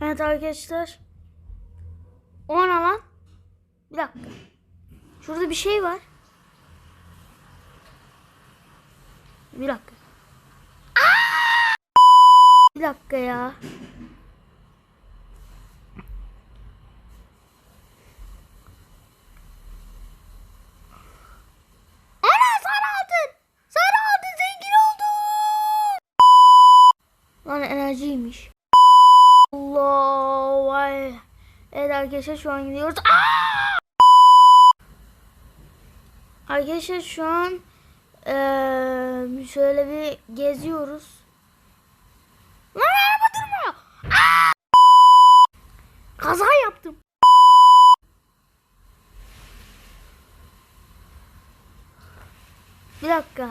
Evet arkadaşlar. O ne lan? Bir dakika. Şurada bir şey var. Bir dakika. Bir dakika ya. Ana Allah vay. Evet arkadaşlar şu an gidiyoruz. Aa! Arkadaşlar şu an eee, şöyle bir geziyoruz. Lan araba durmuyor. Aa! Kaza yaptım. Bir dakika.